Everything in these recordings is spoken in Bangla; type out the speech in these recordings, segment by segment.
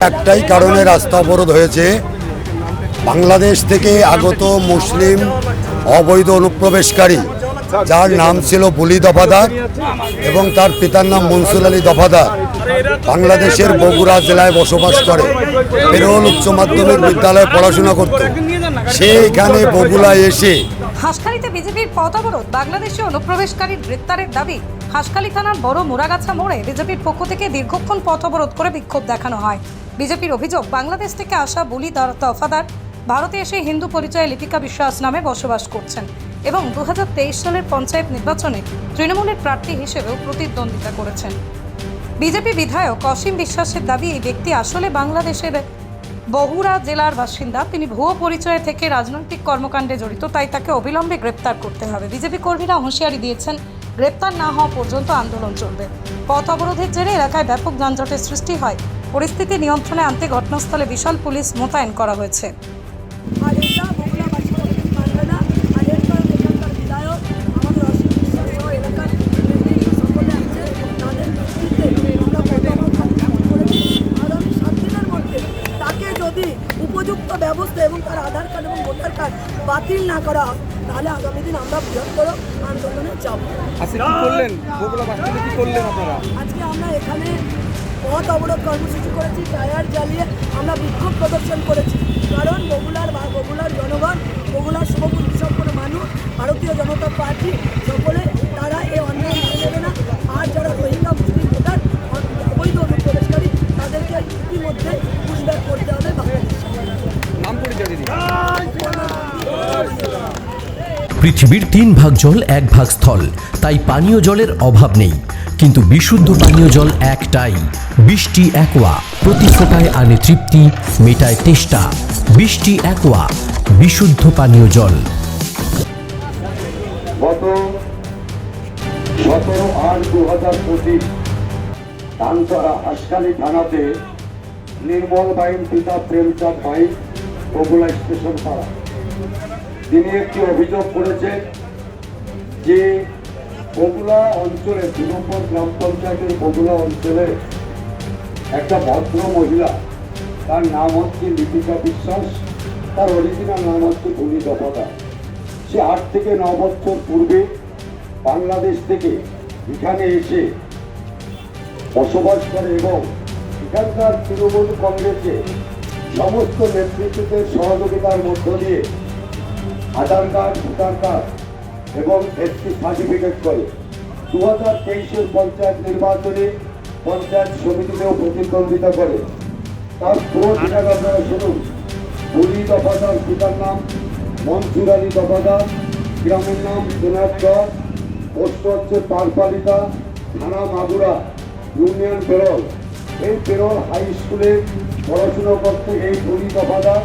একটাই কারণে রাস্তা অবরোধ হয়েছে। বাংলাদেশ থেকে আগত মুসলিম অবৈধ অনুপ্রবেশকারী, যার নাম ছিল বুলি দফাদার এবং তার পিতার নাম মনসুর আলী দফাদার, বাংলাদেশের বগুড়া জেলায় বসবাস করে। পেরোল উচ্চ মাধ্যমিক বিদ্যালয়ে পড়াশোনা করত। সে এখানে বগুড়ায় এসে হাসখালিতে বিজেপির পথ অবরোধ, বাংলাদেশি অনুপ্রবেশকারীর গ্রেপ্তারের দাবি। হাসখালি থানার বড় মোরাগাছা মোড়ে বিজেপির পক্ষ থেকে দীর্ঘক্ষণ পথ অবরোধ করে বিক্ষোভ দেখানো হয়। বিজেপির অভিযোগ, বাংলাদেশ থেকে আসা বুলি দর- দফাদার ভারতে এসে হিন্দু পরিচয়ে লিপিকা বিশ্বাস নামে বসবাস করছেন এবং দু হাজার তেইশ সালের পঞ্চায়েত নির্বাচনে তৃণমূলের প্রার্থী হিসেবেও প্রতিদ্বন্দ্বিতা করেছেন। বিজেপি বিধায়ক অসীম বিশ্বাসের দাবি, এই ব্যক্তি আসলে বাংলাদেশের বগুড়া জেলার বাসিন্দা। তিনি ভুয়ো পরিচয় থেকে রাজনৈতিক কর্মকাণ্ডে জড়িত, তাই তাকে অবিলম্বে গ্রেপ্তার করতে হবে। বিজেপি কর্মীরা হুঁশিয়ারি দিয়েছেন, গ্রেপ্তার না হওয়া পর্যন্ত আন্দোলন চলবে। পথ অবরোধের জেরে এলাকায় ব্যাপক যানজটের সৃষ্টি হয়। পরিস্থিতি নিয়ন্ত্রণে আনতে ঘটনাস্থলে বিশাল পুলিশ মোতায়েন করা হয়েছে। যদি উপযুক্ত ব্যবস্থা এবং তার আধার কার্ড এবং ভোটার কার্ড বাতিল না করা তাহলে আগামী দিন আমরা বৃহত্তর আন্দোলনে যাব আজকে আমরা এখানে পথ অবরোধ কর্মসূচি করেছি, টায়ার জ্বালিয়ে আমরা বিক্ষোভ প্রদর্শন করেছি। কারণ বগুলার বা বগুলার জনগণ বগুলার শুভবুদ্ধি সম্পন্ন মানুষ, ভারতীয় জনতা পার্টি, সকলে তারা এই অন্যায় মেনে নেবে না। আর যারা পৃথিবীর তিন ভাগ জল এক ভাগ স্থল। তাই পানীয় জলের অভাব নেই। কিন্তু বিশুদ্ধ পানীয় জল একটাই। বৃষ্টি একোয়া। প্রতি ফোটায় আনে তৃপ্তি, মেটায় তেষ্টা। বৃষ্টি একোয়া। বিশুদ্ধ পানীয় জল। নির্মল বাইন পিতা প্রেমচাঁদ বাইন বগুড়া স্টেশন পাড়া তিনি একটি অভিযোগ করেছেন যে বগুড়া অঞ্চলে দু গ্রাম পঞ্চায়েতের বগুড়া অঞ্চলে একটা ভদ্র মহিলা, তার নাম হচ্ছে লিপিকা বিশ্বাস, তার অরিজিনাল নাম হচ্ছে ভূমি দফাদার। সে আট থেকে ন বছর পূর্বে বাংলাদেশ থেকে এখানে এসে বসবাস করে এবং এখানকার তৃণমূল কংগ্রেসে সমস্ত নেতৃত্বদের সহযোগিতার মধ্য দিয়ে আধার কার্ড, ভোটার কার্ড এবং এসটি সার্টিফিকেট করে। দু হাজার তেইশের পঞ্চায়েত নির্বাচনে পঞ্চায়েত সমিতিতেও প্রতিদ্বন্দ্বিতা করে। তার পুরো আপনারা শুনুন। বলি দফাদার পিতার নাম, মনসুর আলী দফাদার, গ্রামের নাম সোনারগড় পোস্ট হচ্ছে পারপালিকা, থানা মাগুরা, ইউনিয়ন পেরল। এই পেরল হাই স্কুলে পড়াশুনো করতে এই বলি দফাদার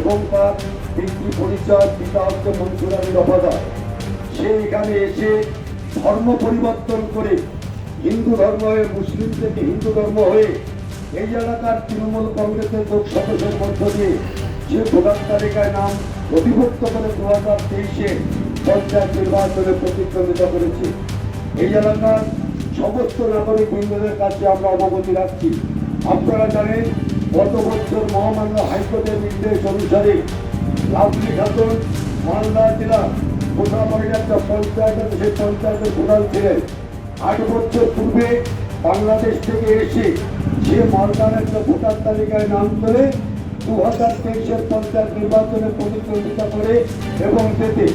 এবং তার পিতৃ পরিচয় পিতা হচ্ছে মনসুর আলী দফাদার। সে এখানে এসে ধর্ম পরিবর্তন করে হিন্দু ধর্ম হয়ে, মুসলিম থেকে হিন্দু ধর্ম হয়ে এই এলাকার তৃণমূল কংগ্রেসের লোক সদস্যের মধ্য দিয়ে যে ভোটার তালিকায় নাম নথিভুক্ত করে দু হাজার তেইশে পঞ্চায়েত নির্বাচনে প্রতিদ্বন্দ্বিতা করেছে। এই এলাকার সমস্ত নাগরিক বৃন্দদের কাছে আমরা অবগতি রাখছি। আপনারা জানেন, গত বছর মহামান্য হাইকোর্টের নির্দেশ অনুসারে মালদা প্রধান পূর্বে বাংলাদেশ থেকে তালিকায় নাম হাজার প্রতিদ্বন্দ্বিতা করে এবং যেতে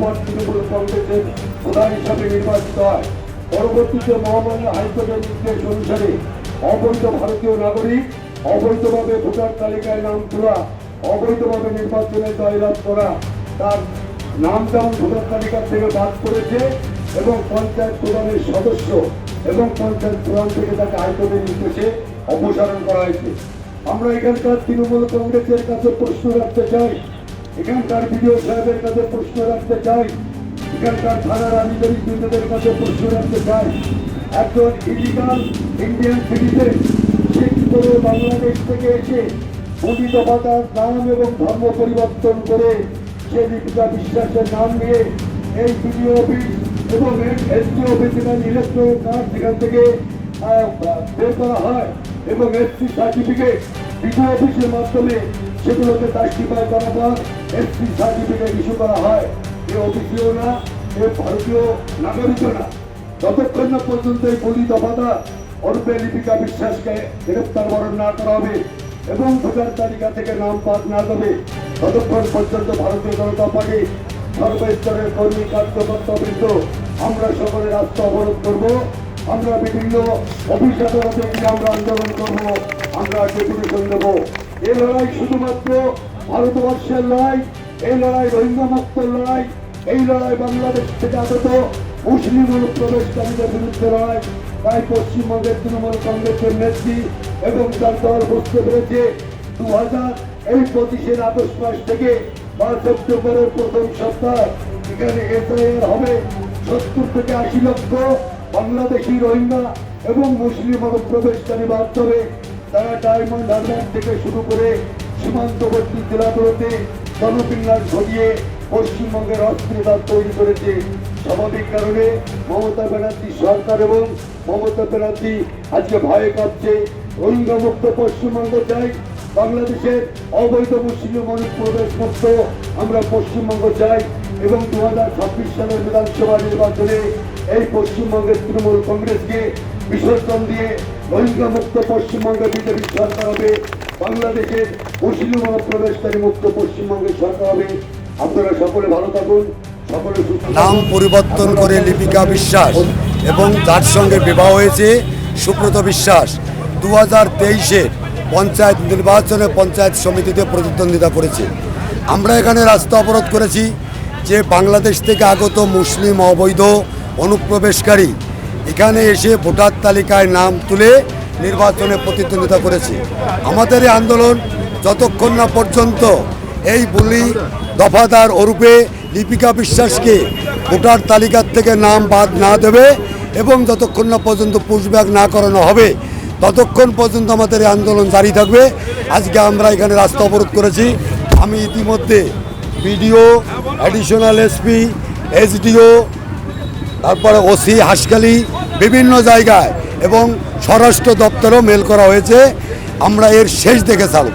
পর তৃণমূল কংগ্রেসের প্রধান হিসাবে নির্বাচিত হয়। পরবর্তীতে মহামান্য হাইকোর্টের নির্দেশ অনুসারে অবৈধ ভারতীয় নাগরিক অবৈধভাবে ভোটার তালিকায় নাম তোলা অবৈধভাবে নির্বাচনে জয়লাভ করা তার নাম যেমন ভোটার তালিকা থেকে বাদ করেছে এবং পঞ্চায়েত প্রধানের সদস্য এবং পঞ্চায়েত প্রধান থেকে তাকে হাইকোর্টের নির্দেশে অপসারণ করা হয়েছে। আমরা এখানকার তৃণমূল কংগ্রেসের কাছে প্রশ্ন রাখতে চাই। এখানকার বিডিও সাহেবের কাছে প্রশ্ন রাখতে চাই। এখানকার থানার আধিকারিক বৃন্দদের কাছে প্রশ্ন রাখতে চাই। একজন ইলিগাল ইন্ডিয়ান সিটিজেন, সে কি করে বাংলাদেশ থেকে এসে পতিত পাতার নাম এবং ধর্ম পরিবর্তন করে সে লিপিকা বিশ্বাসের নাম নিয়ে এই বিডিও অফিস এবং এসডি অফিস ইলেকট্রনিক কার্ড সেখান থেকে বের করা হয় এবং এসসি সার্টিফিকেট বিডিও অফিসের মাধ্যমে সেগুলোকে তাস্টিফাই করার পর এসসি সার্টিফিকেট ইস্যু করা হয়। এ অফিসীয় না, এ ভারতীয় নাগরিকও না। যতক্ষণ না পর্যন্ত এই বলি দফাদা অরূপে লিপিকা বিশ্বাসকে গ্রেপ্তার বরণ না করা হবে এবং ভোটার তালিকা থেকে নাম বাদ না দেবে ততক্ষণ পর্যন্ত ভারতীয় জনতা পার্টি সর্বস্তরের কর্মী, কার্যকর্তা বৃন্দ, আমরা সকলে রাস্তা অবরোধ করব। আমরা বিভিন্ন অফিস আদালতে গিয়ে আমরা আন্দোলন করব। আমরা ডেপুটেশন দেব। এই লড়াই শুধুমাত্র ভারতবর্ষের লড়াই এই লড়াই রোহিঙ্গা মুক্ত লড়াই, এই লড়াই বাংলাদেশ থেকে আগত মুসলিম অনুপ্রবেশকারীদের বিরুদ্ধে লড়াই। তাই পশ্চিমবঙ্গের তৃণমূল কংগ্রেসের নেত্রী এবং তার দল বুঝতে পেরেছে দু হাজার এই পঁচিশের আগস্ট মাস থেকে বা সেপ্টেম্বরের প্রথম সপ্তাহ। এখানে এসআইআর হবে সত্তর থেকে আশি লক্ষ বাংলাদেশি রোহিঙ্গা এবং মুসলিম অনুপ্রবেশকারী মাধ্যমে তারা ডায়মন্ড হারবার থেকে শুরু করে সীমান্তবর্তী জেলাগুলোতে জনবিন্যাস ঘটিয়ে পশ্চিমবঙ্গের অস্থিরতা তৈরি করেছে। স্বাভাবিক কারণে মমতা ব্যানার্জি সরকার এবং মমতা ব্যানার্জি আজকে ভয়ে কাঁপছে রোহিঙ্গা মুক্ত পশ্চিমবঙ্গ চাই। বাংলাদেশের অবৈধ মুসলিম অনুপ্রবেশ মুক্ত আমরা পশ্চিমবঙ্গ চাই এবং দু হাজার ছাব্বিশ সালের বিধানসভা নির্বাচনে এই পশ্চিমবঙ্গের তৃণমূল কংগ্রেসকে বিসর্জন দিয়ে রোহিঙ্গা মুক্ত পশ্চিমবঙ্গে বিজেপি সরকার হবে। বাংলাদেশের মুসলিম অনুপ্রবেশকারী মুক্ত পশ্চিমবঙ্গের সরকার হবে। আপনারা সকলে ভালো থাকুন, সকলে নাম পরিবর্তন করে লিপিকা বিশ্বাস। এবং তার সঙ্গে বিবাহ হয়েছে সুব্রত বিশ্বাস। দু হাজার তেইশে পঞ্চায়েত নির্বাচনে পঞ্চায়েত সমিতিতে প্রতিদ্বন্দ্বিতা করেছে। আমরা এখানে রাস্তা অবরোধ করেছি যে বাংলাদেশ থেকে আগত মুসলিম অবৈধ অনুপ্রবেশকারী এখানে এসে ভোটার তালিকায় নাম তুলে নির্বাচনে প্রতিদ্বন্দ্বিতা করেছে। আমাদের এই আন্দোলন যতক্ষণ না পর্যন্ত এই বুলি দফাদার ওরূপে লিপিকা বিশ্বাসকে ভোটার তালিকার থেকে নাম বাদ না দেবে এবং যতক্ষণ না পর্যন্ত পুশব্যাক না করানো হবে, ততক্ষণ পর্যন্ত আমাদের এই আন্দোলন জারি থাকবে। আজকে আমরা এখানে রাস্তা অবরোধ করেছি। আমি ইতিমধ্যে বিডিও অ্যাডিশনাল এসপি এসডিও তারপরে ওসি হাসখালি বিভিন্ন জায়গায় এবং স্বরাষ্ট্র দপ্তরও মেল করা হয়েছে। আমরা এর শেষ দেখে ছাড়ব।